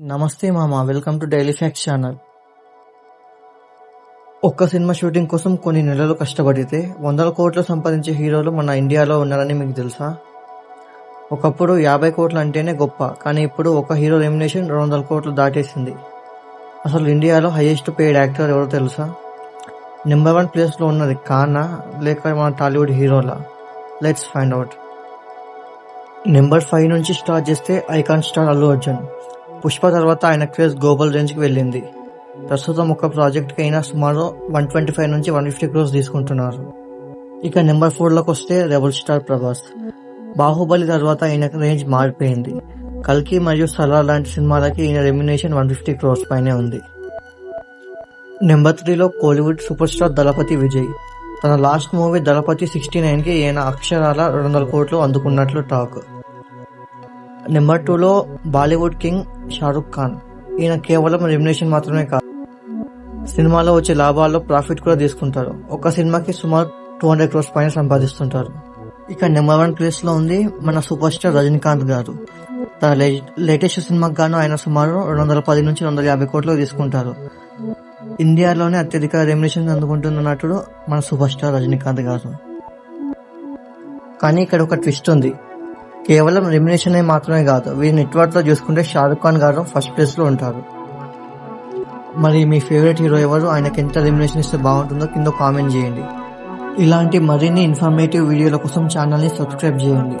నమస్తే మామ welcome to daily facts channel. ఒక్క సినిమా షూటింగ్ కోసం కొన్ని నెలలు కష్టపడితే వందల కోట్లు సంపాదించే హీరోలు మన ఇండియాలో ఉన్నారని మీకు తెలుసా? ఒకప్పుడు యాభై కోట్లు అంటేనే గొప్ప కానీ ఇప్పుడు ఒక హీరో రెమినేషన్ రెండు వందల కోట్లు దాటేసింది. అసలు ఇండియాలో హైయెస్ట్ పేడ్ యాక్టర్ ఎవరో తెలుసా? నెంబర్ వన్ ప్లేస్లో ఉన్నది కానా లేక మన టాలీవుడ్ హీరోలా? Let's find out number five నుంచి స్టార్ట్ చేస్తే ఐకాన్ స్టార్ అల్లు అర్జున్. పుష్ప తర్వాత ఆయన క్రేజ్ గ్లోబల్ రేంజ్కి వెళ్ళింది. ప్రస్తుతం ఒక ప్రాజెక్ట్కి అయినా సుమారు వన్ ట్వంటీ ఫైవ్ నుంచి వన్ ఫిఫ్టీ క్రోర్స్ తీసుకుంటున్నారు. ఇక నెంబర్ ఫోర్లోకి వస్తే రెబల్ స్టార్ ప్రభాస్. బాహుబలి తర్వాత ఆయన రేంజ్ మారిపోయింది. కల్కి మరియు సలార్ లాంటి సినిమాలకి ఈయన రెమ్యునేషన్ వన్ ఫిఫ్టీ క్రోర్స్ పైనే ఉంది. నెంబర్ త్రీలో కోలీవుడ్ సూపర్ స్టార్ దళపతి విజయ్. తన లాస్ట్ మూవీ దళపతి సిక్స్టీ నైన్కి ఈయన అక్షరాల రెండు వందల కోట్లు అందుకున్నట్లు టాక్. నెంబర్ టూలో బాలీవుడ్ కింగ్ షారుఖ్ ఖాన్. ఈయన కేవలం రెమ్యునేషన్ మాత్రమే కాదు. సినిమాలో వచ్చే లాభాల్లో ప్రాఫిట్ కూడా తీసుకుంటారు. ఒక సినిమాకి సుమారు టూ హండ్రెడ్ క్రోర్స్ పైన సంపాదిస్తుంటారు. ఇక నెంబర్ వన్ ప్లేస్లో ఉంది మన సూపర్ స్టార్ రజనీకాంత్ గారు. తన లేటెస్ట్ సినిమాకి గాను ఆయన సుమారు రెండు వందల పది నుంచి రెండు వందల యాభై కోట్లు తీసుకుంటారు. ఇండియాలోనే అత్యధిక రెమ్యునేషన్ అందుకుంటున్న నటుడు మన సూపర్ స్టార్ రజనీకాంత్ గారు. కానీ ఇక్కడ ఒక ట్విస్ట్ ఉంది. కేవలం రెమ్యునేషన్ మాత్రమే కాదు వీరి నెట్వర్క్లో చూసుకుంటే షారుఖ్ ఖాన్ గారు ఫస్ట్ ప్లేస్లో ఉంటారు. మరి మీ ఫేవరెట్ హీరో ఎవరు? ఆయనకి ఎంత రెమ్యునేషన్ ఇస్తే బాగుంటుందో కింద కామెంట్ చేయండి. ఇలాంటి మరిన్ని ఇన్ఫర్మేటివ్ వీడియోల కోసం ఛానల్ని సబ్స్క్రైబ్ చేయండి.